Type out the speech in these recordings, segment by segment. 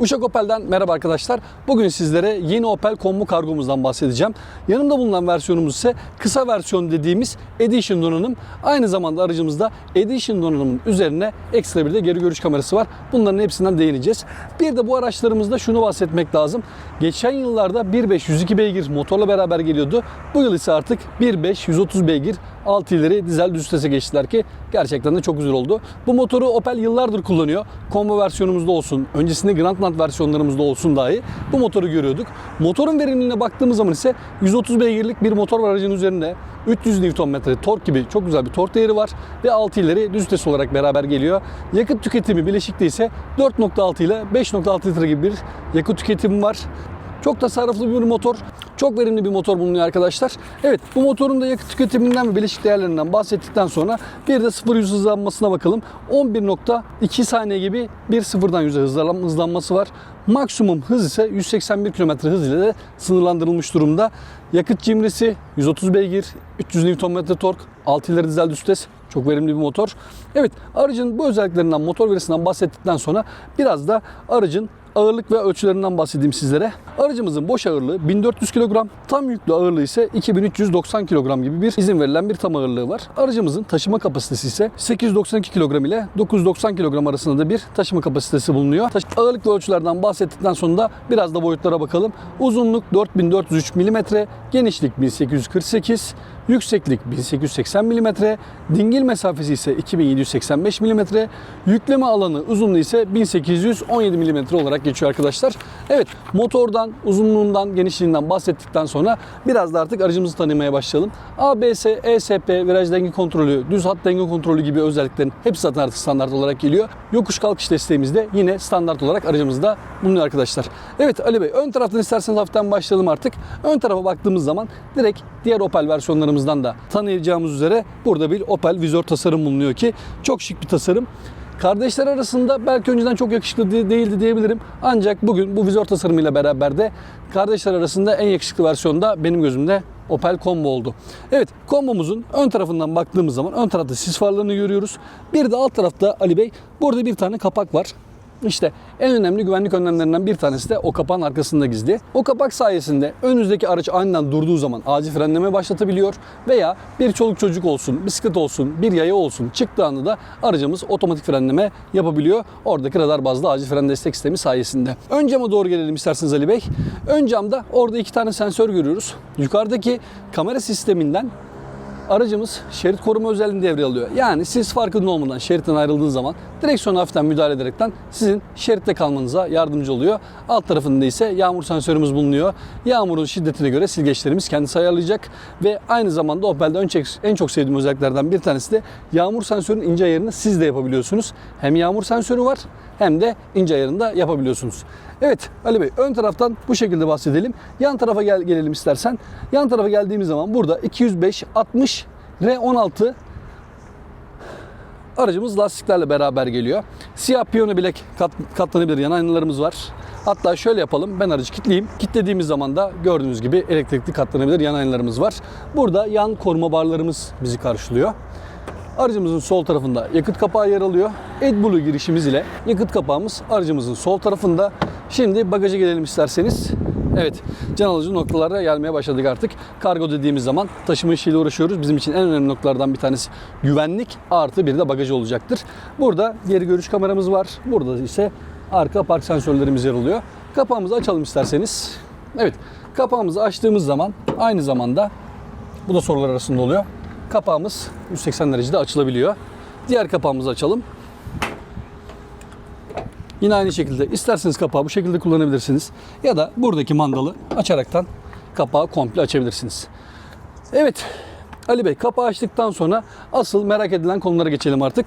Uşak Opel'den merhaba arkadaşlar. Bugün sizlere yeni Opel Combo kargomuzdan bahsedeceğim. Yanımda bulunan versiyonumuz ise kısa versiyon dediğimiz Edition donanım. Aynı zamanda aracımızda Edition donanımın üzerine ekstra bir de geri görüş kamerası var. Bunların hepsinden değineceğiz. Bir de bu araçlarımızda şunu bahsetmek lazım. Geçen yıllarda 1.5 102 beygir motorla beraber geliyordu. Bu yıl ise artık 1.5 130 beygir 6 ileri dizel düz geçtiler ki gerçekten de çok güzel oldu. Bu motoru Opel yıllardır kullanıyor. Combo versiyonumuzda olsun, öncesinde Grandland versiyonlarımızda olsun dahi bu motoru görüyorduk. Motorun verimliliğine baktığımız zaman ise 130 beygirlik bir motor var aracın üzerinde. 300 Nm tork gibi çok güzel bir tork değeri var ve 6 ileri düz olarak beraber geliyor. Yakıt tüketimi bileşikte ise 4.6 ile 5.6 litre gibi bir yakıt tüketimi var. Çok tasarruflu bir motor. Çok verimli bir motor bulunuyor arkadaşlar. Evet bu motorun da yakıt tüketiminden ve bileşik değerlerinden bahsettikten sonra bir de 0 100 hızlanmasına bakalım. 11.2 saniye gibi bir sıfırdan 100'e hızlan- hızlanması var. Maksimum hız ise 181 km hız ile de sınırlandırılmış durumda. Yakıt cimrisi 130 beygir, 300 Nm tork, 6 ileri dizel düz vites. Çok verimli bir motor. Evet aracın bu özelliklerinden, motor verisinden bahsettikten sonra biraz da aracın ağırlık ve ölçülerinden bahsedeyim sizlere. Aracımızın boş ağırlığı 1400 kilogram, tam yüklü ağırlığı ise 2390 kilogram gibi bir izin verilen bir tam ağırlığı var. Aracımızın taşıma kapasitesi ise 892 kilogram ile 990 kilogram arasında da bir taşıma kapasitesi bulunuyor. Taş- ağırlık ve ölçülerden bahsettikten sonra da biraz da boyutlara bakalım. Uzunluk 4403 mm, genişlik 1848 Yükseklik 1880 mm, dingil mesafesi ise 2785 mm, yükleme alanı uzunluğu ise 1817 mm olarak geçiyor arkadaşlar. Evet motordan, uzunluğundan, genişliğinden bahsettikten sonra biraz da artık aracımızı tanımaya başlayalım. ABS, ESP, viraj denge kontrolü, düz hat denge kontrolü gibi özelliklerin hepsi zaten artık standart olarak geliyor. Yokuş kalkış desteğimiz de yine standart olarak aracımızda bulunuyor arkadaşlar. Evet Ali Bey ön taraftan isterseniz hafiften başlayalım artık. Ön tarafa baktığımız zaman direkt diğer Opel versiyonlarımızdan da tanıyacağımız üzere burada bir Opel vizör tasarım bulunuyor ki çok şık bir tasarım. Kardeşler arasında belki önceden çok yakışıklı de- değildi diyebilirim. Ancak bugün bu vizör tasarımıyla beraber de kardeşler arasında en yakışıklı versiyon da benim gözümde Opel Combo oldu. Evet kombomuzun ön tarafından baktığımız zaman ön tarafta sis farlarını görüyoruz. Bir de alt tarafta Ali Bey burada bir tane kapak var. İşte en önemli güvenlik önlemlerinden bir tanesi de o kapağın arkasında gizli. O kapak sayesinde önünüzdeki araç aniden durduğu zaman acil frenleme başlatabiliyor veya bir çoluk çocuk olsun, bisiklet olsun, bir yaya olsun çıktığı anda da aracımız otomatik frenleme yapabiliyor. Oradaki radar bazlı acil fren destek sistemi sayesinde. Ön cama doğru gelelim isterseniz Ali Bey. Ön camda orada iki tane sensör görüyoruz. Yukarıdaki kamera sisteminden aracımız şerit koruma özelliğini devreye alıyor. Yani siz farkında olmadan şeritten ayrıldığınız zaman direksiyona hafiften müdahale ederekten sizin şeritte kalmanıza yardımcı oluyor. Alt tarafında ise yağmur sensörümüz bulunuyor. Yağmurun şiddetine göre silgeçlerimiz kendisi ayarlayacak ve aynı zamanda Opel'de en çok, sevdiğim özelliklerden bir tanesi de yağmur sensörünün ince ayarını siz de yapabiliyorsunuz. Hem yağmur sensörü var hem de ince ayarını da yapabiliyorsunuz. Evet Ali Bey ön taraftan bu şekilde bahsedelim. Yan tarafa gel, gelelim istersen. Yan tarafa geldiğimiz zaman burada 205 60 R16 aracımız lastiklerle beraber geliyor. Siyah piyano bilek kat, katlanabilir yan aynalarımız var. Hatta şöyle yapalım. Ben aracı kilitleyeyim. Kilitlediğimiz zaman da gördüğünüz gibi elektrikli katlanabilir yan aynalarımız var. Burada yan koruma barlarımız bizi karşılıyor. Aracımızın sol tarafında yakıt kapağı yer alıyor. AdBlue girişimiz ile yakıt kapağımız aracımızın sol tarafında. Şimdi bagaja gelelim isterseniz. Evet, can alıcı noktalara gelmeye başladık artık. Kargo dediğimiz zaman taşıma işiyle uğraşıyoruz. Bizim için en önemli noktalardan bir tanesi güvenlik artı bir de bagajı olacaktır. Burada geri görüş kameramız var. Burada ise arka park sensörlerimiz yer alıyor. Kapağımızı açalım isterseniz. Evet, kapağımızı açtığımız zaman aynı zamanda bu da sorular arasında oluyor. Kapağımız 180 derecede açılabiliyor. Diğer kapağımızı açalım. Yine aynı şekilde isterseniz kapağı bu şekilde kullanabilirsiniz. Ya da buradaki mandalı açaraktan kapağı komple açabilirsiniz. Evet Ali Bey kapağı açtıktan sonra asıl merak edilen konulara geçelim artık.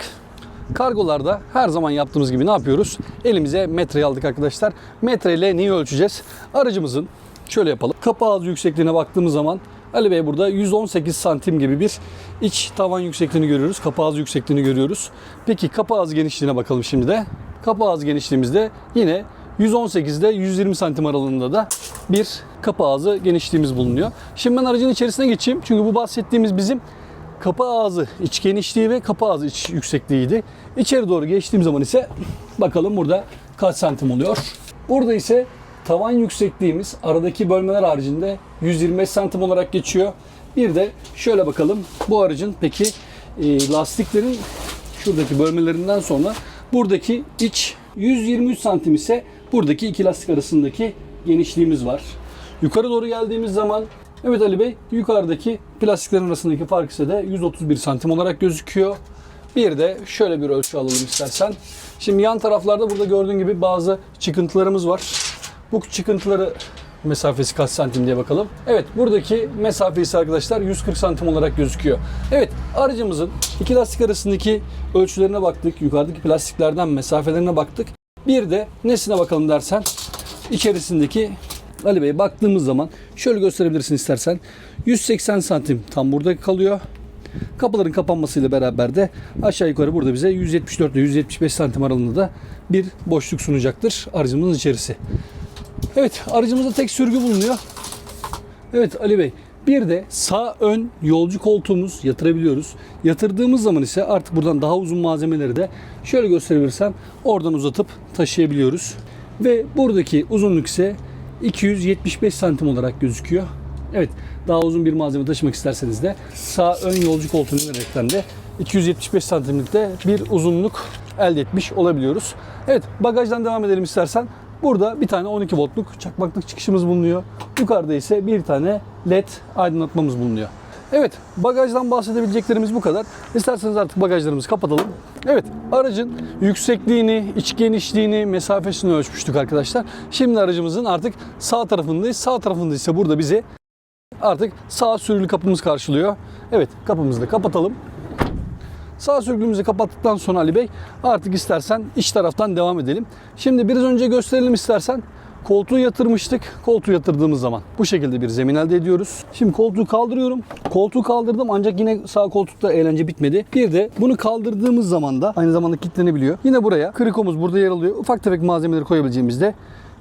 Kargolarda her zaman yaptığımız gibi ne yapıyoruz? Elimize metreyi aldık arkadaşlar. Metreyle neyi ölçeceğiz? Aracımızın şöyle yapalım. Kapağı ağzı yüksekliğine baktığımız zaman Ali Bey burada 118 santim gibi bir iç tavan yüksekliğini görüyoruz. Kapağı ağzı yüksekliğini görüyoruz. Peki kapağı ağzı genişliğine bakalım şimdi de. Kapağı ağzı genişliğimizde yine 118 ile 120 santim aralığında da bir kapı ağzı genişliğimiz bulunuyor. Şimdi ben aracın içerisine geçeyim. Çünkü bu bahsettiğimiz bizim kapı ağzı iç genişliği ve kapı ağzı iç yüksekliğiydi. İçeri doğru geçtiğim zaman ise bakalım burada kaç santim oluyor. Burada ise tavan yüksekliğimiz aradaki bölmeler haricinde 125 santim olarak geçiyor. Bir de şöyle bakalım bu aracın peki e, lastiklerin şuradaki bölmelerinden sonra buradaki iç 123 santim ise buradaki iki lastik arasındaki genişliğimiz var. Yukarı doğru geldiğimiz zaman evet Ali Bey yukarıdaki plastiklerin arasındaki fark ise de 131 santim olarak gözüküyor. Bir de şöyle bir ölçü alalım istersen. Şimdi yan taraflarda burada gördüğün gibi bazı çıkıntılarımız var. Bu çıkıntıları mesafesi kaç santim diye bakalım. Evet buradaki mesafesi arkadaşlar 140 santim olarak gözüküyor. Evet aracımızın iki lastik arasındaki ölçülerine baktık. Yukarıdaki plastiklerden mesafelerine baktık. Bir de nesine bakalım dersen içerisindeki Ali Bey baktığımız zaman şöyle gösterebilirsin istersen 180 santim tam burada kalıyor. Kapıların kapanmasıyla beraber de aşağı yukarı burada bize 174 ile 175 santim aralığında da bir boşluk sunacaktır aracımızın içerisi. Evet aracımızda tek sürgü bulunuyor. Evet Ali Bey bir de sağ ön yolcu koltuğumuz yatırabiliyoruz. Yatırdığımız zaman ise artık buradan daha uzun malzemeleri de şöyle gösterebilirsem oradan uzatıp taşıyabiliyoruz. Ve buradaki uzunluk ise 275 santim olarak gözüküyor. Evet daha uzun bir malzeme taşımak isterseniz de sağ ön yolcu koltuğunu vererekten de 275 santimlikte bir uzunluk elde etmiş olabiliyoruz. Evet bagajdan devam edelim istersen. Burada bir tane 12 voltluk çakmaklık çıkışımız bulunuyor. Yukarıda ise bir tane led aydınlatmamız bulunuyor. Evet bagajdan bahsedebileceklerimiz bu kadar. İsterseniz artık bagajlarımızı kapatalım. Evet aracın yüksekliğini, iç genişliğini, mesafesini ölçmüştük arkadaşlar. Şimdi aracımızın artık sağ tarafındayız. Sağ tarafında ise burada bize artık sağ sürülü kapımız karşılıyor. Evet kapımızı da kapatalım. Sağ sürgülümüzü kapattıktan sonra Ali Bey artık istersen iç taraftan devam edelim. Şimdi biraz önce gösterelim istersen. Koltuğu yatırmıştık. Koltuğu yatırdığımız zaman bu şekilde bir zemin elde ediyoruz. Şimdi koltuğu kaldırıyorum. Koltuğu kaldırdım ancak yine sağ koltukta eğlence bitmedi. Bir de bunu kaldırdığımız zaman da aynı zamanda kilitlenebiliyor. Yine buraya krikomuz burada yer alıyor. Ufak tefek malzemeleri koyabileceğimizde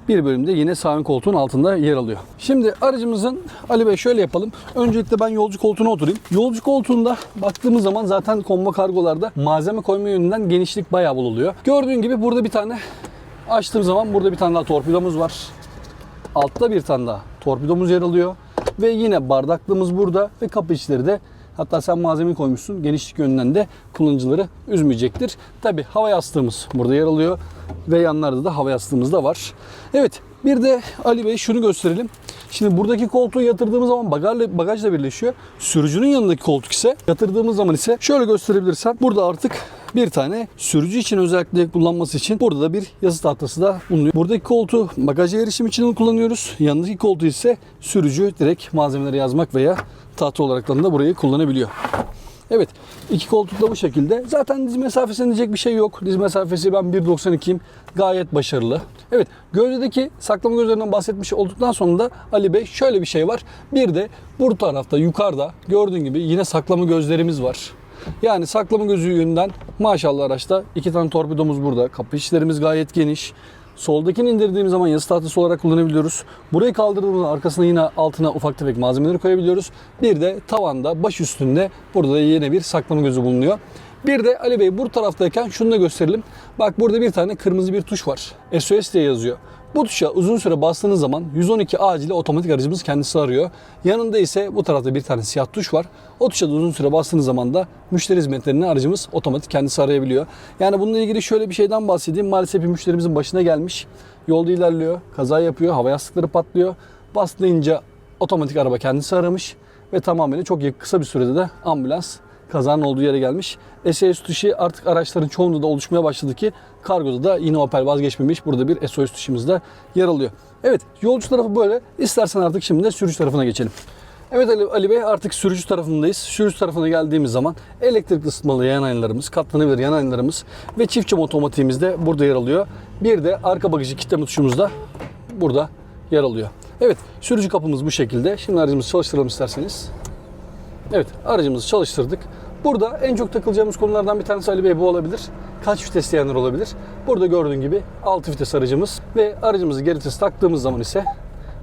bir bölümde yine sağ koltuğun altında yer alıyor. Şimdi aracımızın Ali Bey şöyle yapalım. Öncelikle ben yolcu koltuğuna oturayım. Yolcu koltuğunda baktığımız zaman zaten konma kargolarda malzeme koyma yönünden genişlik bayağı bol oluyor. Gördüğün gibi burada bir tane açtığım zaman burada bir tane daha torpidomuz var. Altta bir tane daha torpidomuz yer alıyor. Ve yine bardaklığımız burada ve kapı içleri de Hatta sen malzemeyi koymuşsun. Genişlik yönünden de kullanıcıları üzmeyecektir. Tabi hava yastığımız burada yer alıyor. Ve yanlarda da hava yastığımız da var. Evet bir de Ali Bey şunu gösterelim. Şimdi buradaki koltuğu yatırdığımız zaman bagajla, bagajla birleşiyor. Sürücünün yanındaki koltuk ise yatırdığımız zaman ise şöyle gösterebilirsem burada artık bir tane sürücü için özellikle kullanması için burada da bir yazı tahtası da bulunuyor. Buradaki koltuğu bagaja erişim için kullanıyoruz. Yanındaki koltuğu ise sürücü direkt malzemeleri yazmak veya tahta olarak da burayı kullanabiliyor. Evet iki koltuk da bu şekilde. Zaten diz mesafesine diyecek bir şey yok. Diz mesafesi ben 1.92'yim. Gayet başarılı. Evet gövdedeki saklama gözlerinden bahsetmiş olduktan sonra da Ali Bey şöyle bir şey var. Bir de bu tarafta yukarıda gördüğün gibi yine saklama gözlerimiz var. Yani saklama gözü yönünden maşallah araçta iki tane torpidomuz burada. Kapı içlerimiz gayet geniş. Soldakini indirdiğimiz zaman yazı tahtası olarak kullanabiliyoruz. Burayı kaldırdığımızda arkasına yine altına ufak tefek malzemeleri koyabiliyoruz. Bir de tavanda baş üstünde burada da yine bir saklama gözü bulunuyor. Bir de Ali Bey bu taraftayken şunu da gösterelim. Bak burada bir tane kırmızı bir tuş var. SOS diye yazıyor. Bu tuşa uzun süre bastığınız zaman 112 acil otomatik aracımız kendisi arıyor. Yanında ise bu tarafta bir tane siyah tuş var. O tuşa da uzun süre bastığınız zaman da müşteri hizmetlerini aracımız otomatik kendisi arayabiliyor. Yani bununla ilgili şöyle bir şeyden bahsedeyim. Maalesef bir müşterimizin başına gelmiş. Yolda ilerliyor, kaza yapıyor, hava yastıkları patlıyor. Bastığınca otomatik araba kendisi aramış ve tamamen çok kısa bir sürede de ambulans kazanın olduğu yere gelmiş. SOS tuşu artık araçların çoğunda da oluşmaya başladı ki kargoda da yine Opel vazgeçmemiş. Burada bir SOS tuşumuz da yer alıyor. Evet yolcu tarafı böyle. İstersen artık şimdi de sürücü tarafına geçelim. Evet Ali, Ali Bey artık sürücü tarafındayız. Sürücü tarafına geldiğimiz zaman elektrikli ısıtmalı yan aynalarımız, katlanabilir yan aynalarımız ve çift cam otomatiğimiz de burada yer alıyor. Bir de arka bagajı kilitleme tuşumuz da burada yer alıyor. Evet sürücü kapımız bu şekilde. Şimdi aracımızı çalıştıralım isterseniz. Evet aracımızı çalıştırdık. Burada en çok takılacağımız konulardan bir tanesi Ali Bey bu olabilir. Kaç vites diyenler olabilir. Burada gördüğün gibi 6 vites aracımız ve aracımızı geri vites taktığımız zaman ise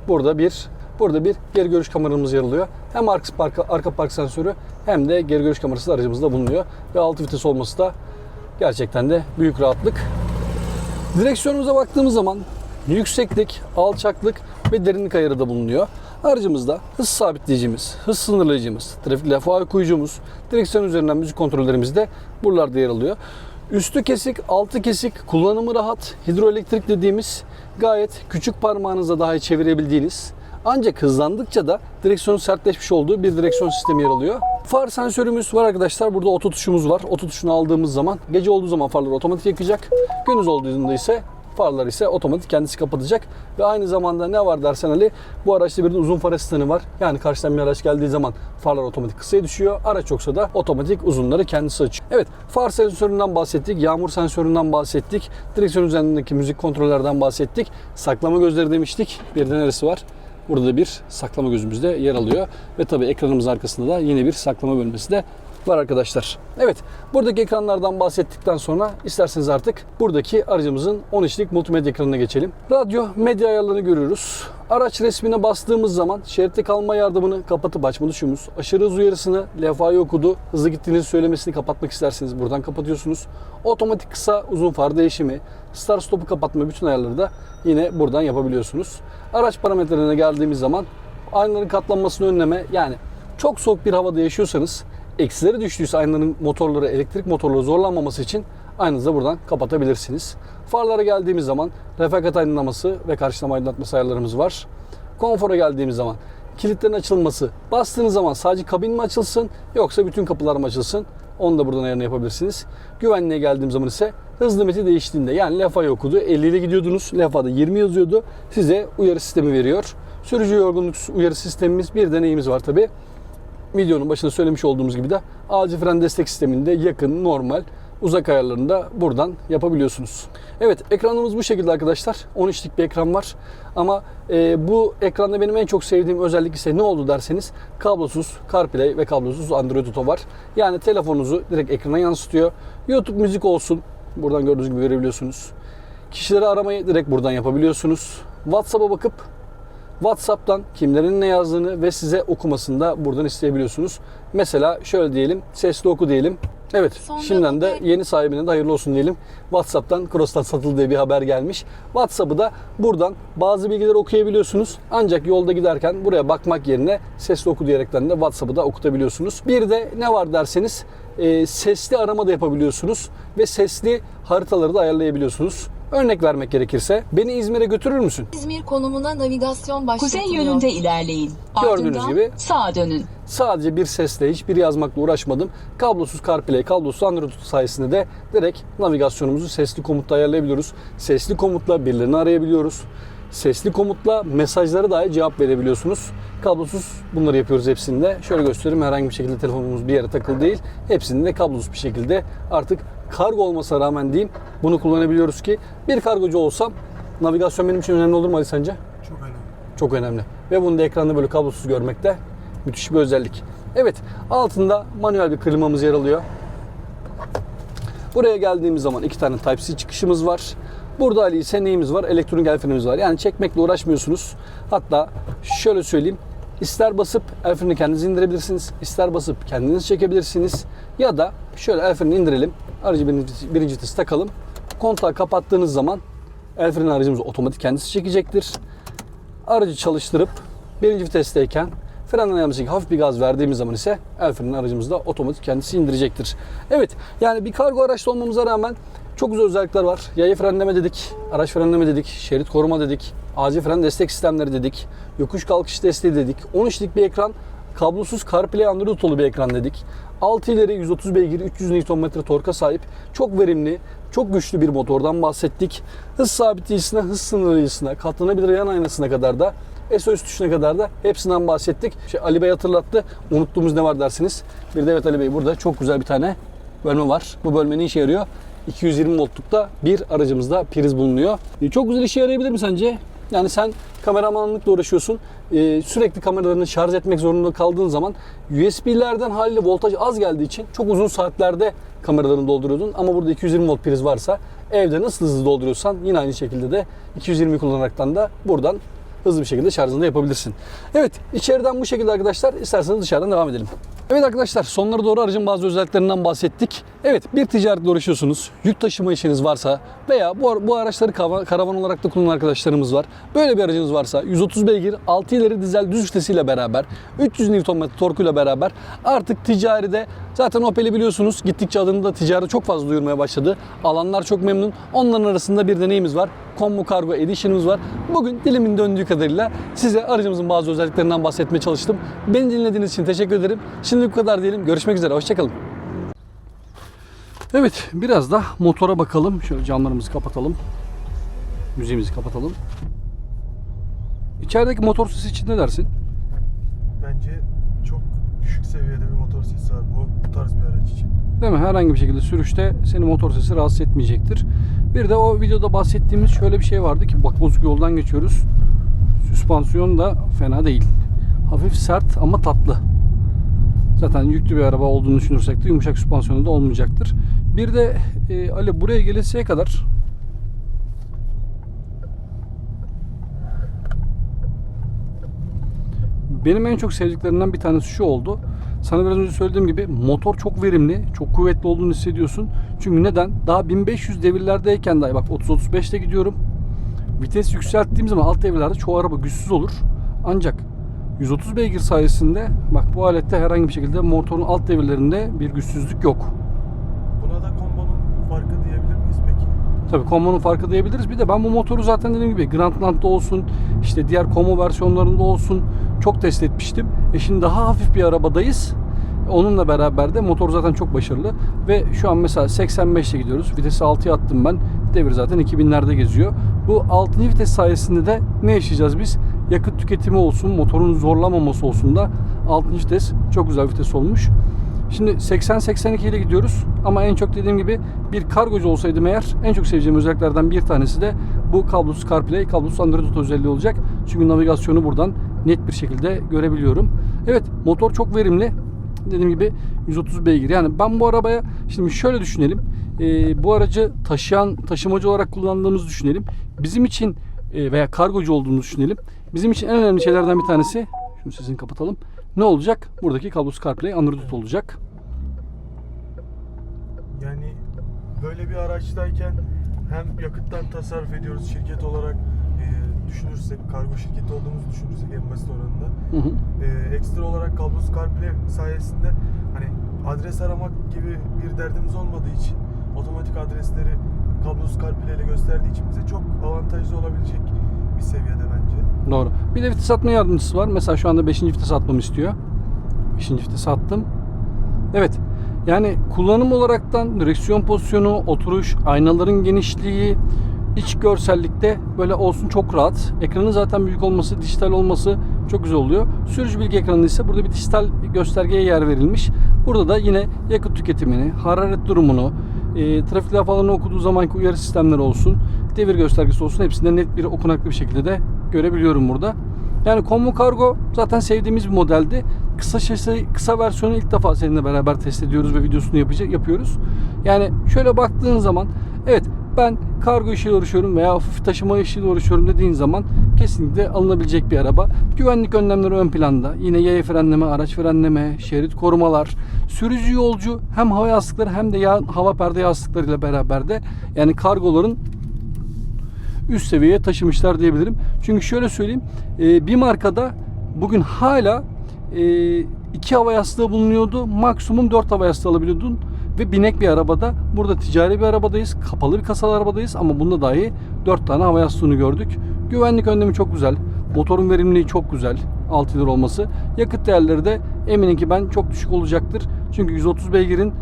burada bir burada bir geri görüş kameramız yer alıyor. Hem arka park, arka park sensörü hem de geri görüş kamerası da aracımızda bulunuyor. Ve 6 vites olması da gerçekten de büyük rahatlık. Direksiyonumuza baktığımız zaman yükseklik, alçaklık ve derinlik ayarı da bulunuyor. Aracımızda hız sabitleyicimiz, hız sınırlayıcımız, trafik levha okuyucumuz, direksiyon üzerinden müzik kontrollerimiz de buralarda yer alıyor. Üstü kesik, altı kesik, kullanımı rahat, hidroelektrik dediğimiz gayet küçük parmağınızla dahi çevirebildiğiniz ancak hızlandıkça da direksiyonun sertleşmiş olduğu bir direksiyon sistemi yer alıyor. Far sensörümüz var arkadaşlar. Burada oto tuşumuz var. Oto tuşunu aldığımız zaman gece olduğu zaman farları otomatik yakacak. Gündüz olduğunda ise farlar ise otomatik kendisi kapatacak. Ve aynı zamanda ne var dersen Ali bu araçta bir de uzun far asistanı var. Yani karşıdan bir araç geldiği zaman farlar otomatik kısaya düşüyor. Araç yoksa da otomatik uzunları kendisi açıyor. Evet far sensöründen bahsettik. Yağmur sensöründen bahsettik. Direksiyon üzerindeki müzik kontrollerden bahsettik. Saklama gözleri demiştik. Bir de neresi var? Burada da bir saklama gözümüzde yer alıyor. Ve tabii ekranımız arkasında da yine bir saklama bölmesi de var arkadaşlar. Evet buradaki ekranlardan bahsettikten sonra isterseniz artık buradaki aracımızın 10 inçlik multimedya ekranına geçelim. Radyo medya ayarlarını görüyoruz. Araç resmine bastığımız zaman şeritte kalma yardımını kapatıp açma tuşumuz. Aşırı hız uyarısını levhayı okudu. Hızlı gittiğinizi söylemesini kapatmak isterseniz buradan kapatıyorsunuz. Otomatik kısa uzun far değişimi, start stop'u kapatma bütün ayarları da yine buradan yapabiliyorsunuz. Araç parametrelerine geldiğimiz zaman aynaların katlanmasını önleme yani çok soğuk bir havada yaşıyorsanız eksileri düştüyse aynaların motorları, elektrik motorları zorlanmaması için aynanızı da buradan kapatabilirsiniz. Farlara geldiğimiz zaman refakat aydınlaması ve karşılama aydınlatması ayarlarımız var. Konfora geldiğimiz zaman kilitlerin açılması. Bastığınız zaman sadece kabin mi açılsın yoksa bütün kapılar mı açılsın? Onu da buradan ayarını yapabilirsiniz. Güvenliğe geldiğim zaman ise hız limiti değiştiğinde yani levhayı okudu. 50 ile gidiyordunuz. Levhada 20 yazıyordu. Size uyarı sistemi veriyor. Sürücü yorgunluk uyarı sistemimiz bir deneyimiz var tabi videonun başında söylemiş olduğumuz gibi de acil fren destek sisteminde yakın, normal, uzak ayarlarında buradan yapabiliyorsunuz. Evet ekranımız bu şekilde arkadaşlar. 10 inçlik bir ekran var. Ama e, bu ekranda benim en çok sevdiğim özellik ise ne oldu derseniz kablosuz CarPlay ve kablosuz Android Auto var. Yani telefonunuzu direkt ekrana yansıtıyor. YouTube müzik olsun. Buradan gördüğünüz gibi görebiliyorsunuz. Kişileri aramayı direkt buradan yapabiliyorsunuz. WhatsApp'a bakıp WhatsApp'tan kimlerin ne yazdığını ve size okumasını da buradan isteyebiliyorsunuz. Mesela şöyle diyelim, sesli oku diyelim. Evet, Sonra şimdiden de yeni sahibine de hayırlı olsun diyelim. WhatsApp'tan Cross'tan satıldı diye bir haber gelmiş. WhatsApp'ı da buradan bazı bilgileri okuyabiliyorsunuz. Ancak yolda giderken buraya bakmak yerine sesli oku diyerekten de WhatsApp'ı da okutabiliyorsunuz. Bir de ne var derseniz e, sesli arama da yapabiliyorsunuz ve sesli haritaları da ayarlayabiliyorsunuz. Örnek vermek gerekirse beni İzmir'e götürür müsün? İzmir konumuna navigasyon başlatılıyor. Kuzey yönünde ilerleyin. Gördüğünüz Ardından gibi. sağa dönün. Sadece bir sesle hiçbir yazmakla uğraşmadım. Kablosuz CarPlay, kablosuz Android Auto sayesinde de direkt navigasyonumuzu sesli komutla ayarlayabiliyoruz. Sesli komutla birilerini arayabiliyoruz. Sesli komutla mesajlara dahi cevap verebiliyorsunuz. Kablosuz bunları yapıyoruz hepsinde. Şöyle göstereyim herhangi bir şekilde telefonumuz bir yere takılı değil. Hepsinde de kablosuz bir şekilde artık kargo olmasına rağmen diyeyim bunu kullanabiliyoruz ki bir kargocu olsam navigasyon benim için önemli olur mu Ali sence? Çok önemli. Çok önemli. Ve bunu da ekranda böyle kablosuz görmek de müthiş bir özellik. Evet altında manuel bir klimamız yer alıyor. Buraya geldiğimiz zaman iki tane Type-C çıkışımız var. Burada Ali ise neyimiz var? Elektronik el frenimiz var. Yani çekmekle uğraşmıyorsunuz. Hatta şöyle söyleyeyim. İster basıp el frenini kendiniz indirebilirsiniz. ister basıp kendiniz çekebilirsiniz. Ya da şöyle el frenini indirelim. Aracı birinci, birinci vites takalım. Kontağı kapattığınız zaman el freni aracımız otomatik kendisi çekecektir aracı çalıştırıp birinci vitesteyken frenden ayağımızdaki hafif bir gaz verdiğimiz zaman ise el freni aracımızda otomatik kendisi indirecektir. Evet yani bir kargo araçta olmamıza rağmen çok güzel özellikler var. Yaya frenleme dedik, araç frenleme dedik, şerit koruma dedik, acil fren destek sistemleri dedik, yokuş kalkış desteği dedik, 10 inçlik bir ekran, kablosuz CarPlay Android Auto'lu bir ekran dedik. 6 ileri 130 beygir 300 Nm torka sahip çok verimli, çok güçlü bir motordan bahsettik. Hız sabitleyicisine, hız sınırlayıcısına, katlanabilir yan aynasına kadar da SOS tuşuna kadar da hepsinden bahsettik. Şey, Ali Bey hatırlattı. Unuttuğumuz ne var dersiniz? Bir de evet Ali Bey burada çok güzel bir tane bölme var. Bu bölme ne işe yarıyor? 220 voltlukta bir aracımızda priz bulunuyor. E, Çok güzel işe yarayabilir mi sence? Yani sen kameramanlıkla uğraşıyorsun. Ee, sürekli kameralarını şarj etmek zorunda kaldığın zaman USB'lerden haliyle voltaj az geldiği için çok uzun saatlerde kameralarını dolduruyordun. Ama burada 220 volt priz varsa evde nasıl hızlı dolduruyorsan yine aynı şekilde de 220 kullanaraktan da buradan hızlı bir şekilde şarjını da yapabilirsin. Evet içeriden bu şekilde arkadaşlar. İsterseniz dışarıdan devam edelim. Evet arkadaşlar sonlara doğru aracın bazı özelliklerinden bahsettik. Evet bir ticaretle uğraşıyorsunuz. Yük taşıma işiniz varsa veya bu, bu araçları karavan olarak da kullanan arkadaşlarımız var. Böyle bir aracınız varsa 130 beygir 6 ileri dizel düz vitesiyle beraber 300 Nm torkuyla beraber artık ticaride zaten Opel'i biliyorsunuz gittikçe adını da ticarete çok fazla duyurmaya başladı. Alanlar çok memnun. Onların arasında bir deneyimiz var. Combo Cargo Edition'ımız var. Bugün dilimin döndüğü kadarıyla size aracımızın bazı özelliklerinden bahsetmeye çalıştım. Beni dinlediğiniz için teşekkür ederim. Şimdi bu kadar diyelim. Görüşmek üzere. Hoşçakalın. Evet biraz da motora bakalım. Şöyle camlarımızı kapatalım. Müziğimizi kapatalım. İçerideki motor sesi için ne dersin? Bence düşük seviyede bir motor sesi var bu, bu tarz bir araç için. Değil mi? Herhangi bir şekilde sürüşte seni motor sesi rahatsız etmeyecektir. Bir de o videoda bahsettiğimiz şöyle bir şey vardı ki bak bozuk yoldan geçiyoruz. Süspansiyon da fena değil. Hafif sert ama tatlı. Zaten yüklü bir araba olduğunu düşünürsek de yumuşak süspansiyonu da olmayacaktır. Bir de e, Ali buraya gelesiye kadar benim en çok sevdiklerimden bir tanesi şu oldu. Sana biraz önce söylediğim gibi motor çok verimli, çok kuvvetli olduğunu hissediyorsun. Çünkü neden? Daha 1500 devirlerdeyken dahi bak 30-35'te gidiyorum. Vites yükselttiğim zaman alt devirlerde çoğu araba güçsüz olur. Ancak 130 beygir sayesinde bak bu alette herhangi bir şekilde motorun alt devirlerinde bir güçsüzlük yok. Buna da kombonun farkı diyebilir miyiz peki? Tabii Combo'nun farkı diyebiliriz. Bir de ben bu motoru zaten dediğim gibi Grandland'da olsun, işte diğer Combo versiyonlarında olsun çok test etmiştim. E şimdi daha hafif bir arabadayız. Onunla beraber de motor zaten çok başarılı. Ve şu an mesela 85'te gidiyoruz. Vitesi 6'ya attım ben. Devir zaten 2000'lerde geziyor. Bu 6. vites sayesinde de ne yaşayacağız biz? Yakıt tüketimi olsun, motorun zorlamaması olsun da 6. vites çok güzel vites olmuş. Şimdi 80-82 ile gidiyoruz ama en çok dediğim gibi bir kargocu olsaydım eğer en çok seveceğim özelliklerden bir tanesi de bu kablosuz CarPlay, kablosuz Android Auto özelliği olacak. Çünkü navigasyonu buradan net bir şekilde görebiliyorum. Evet motor çok verimli. Dediğim gibi 130 beygir. Yani ben bu arabaya şimdi şöyle düşünelim. Ee, bu aracı taşıyan taşımacı olarak kullandığımızı düşünelim. Bizim için e, veya kargocu olduğumuzu düşünelim. Bizim için en önemli şeylerden bir tanesi şunu sesini kapatalım. Ne olacak? Buradaki kablosuz CarPlay Android olacak. Yani böyle bir araçtayken hem yakıttan tasarruf ediyoruz şirket olarak e, düşünürsek, kargo şirketi olduğumuzu düşünürsek en basit oranında. Hı hı. E, ekstra olarak kablosuz CarPlay sayesinde hani adres aramak gibi bir derdimiz olmadığı için otomatik adresleri kablosuz CarPlay ile gösterdiği için bize çok avantajlı olabilecek bir seviyede bence. Doğru. Bir de vites atma yardımcısı var. Mesela şu anda 5. vites atmamı istiyor. 5. vites attım. Evet. Yani kullanım olaraktan direksiyon pozisyonu, oturuş, aynaların genişliği, iç görsellikte böyle olsun çok rahat. Ekranın zaten büyük olması, dijital olması çok güzel oluyor. Sürücü bilgi ekranında ise burada bir dijital göstergeye yer verilmiş. Burada da yine yakıt tüketimini, hararet durumunu, e, trafik levhalarını okuduğu zamanki uyarı sistemleri olsun, devir göstergesi olsun hepsinde net bir okunaklı bir şekilde de görebiliyorum burada. Yani Combo Cargo zaten sevdiğimiz bir modeldi. Kısa şasi, kısa versiyonu ilk defa seninle beraber test ediyoruz ve videosunu yapacak yapıyoruz. Yani şöyle baktığın zaman evet ben kargo işiyle uğraşıyorum veya hafif taşıma işiyle uğraşıyorum dediğin zaman kesinlikle alınabilecek bir araba. Güvenlik önlemleri ön planda. Yine yaya frenleme, araç frenleme, şerit korumalar, sürücü yolcu hem hava yastıkları hem de ya, hava perde yastıklarıyla beraber de yani kargoların üst seviyeye taşımışlar diyebilirim. Çünkü şöyle söyleyeyim e, bir markada bugün hala e, iki hava yastığı bulunuyordu. Maksimum dört hava yastığı alabiliyordun. Ve binek bir arabada. Burada ticari bir arabadayız. Kapalı bir kasalı arabadayız. Ama bunda dahi dört tane hava yastığını gördük. Güvenlik önlemi çok güzel. Motorun verimliliği çok güzel. 6 lira olması. Yakıt değerleri de eminim ki ben çok düşük olacaktır. Çünkü 130 beygirin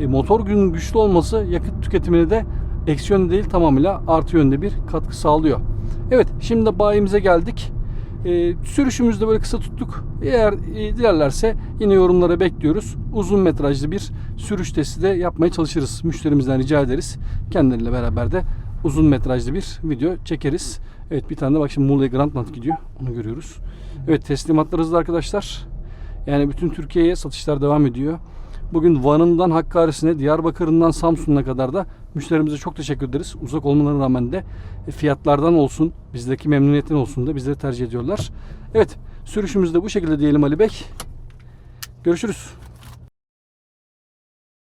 e, motor günün güçlü olması yakıt tüketimini de eksi yönde değil tamamıyla artı yönde bir katkı sağlıyor. Evet şimdi de bayimize geldik. E, sürüşümüzü de böyle kısa tuttuk. Eğer e, dilerlerse yine yorumlara bekliyoruz. Uzun metrajlı bir sürüş testi de yapmaya çalışırız. Müşterimizden rica ederiz. Kendileriyle beraber de uzun metrajlı bir video çekeriz. Evet bir tane de bak şimdi Muğla'ya Grandland gidiyor. Onu görüyoruz. Evet teslimatlar hızlı arkadaşlar. Yani bütün Türkiye'ye satışlar devam ediyor. Bugün Van'ından Hakkari'sine, Diyarbakır'ından Samsun'a kadar da müşterimize çok teşekkür ederiz. Uzak olmalarına rağmen de e, fiyatlardan olsun, bizdeki memnuniyetten olsun da bizleri tercih ediyorlar. Evet, sürüşümüzde bu şekilde diyelim Ali Bey. Görüşürüz.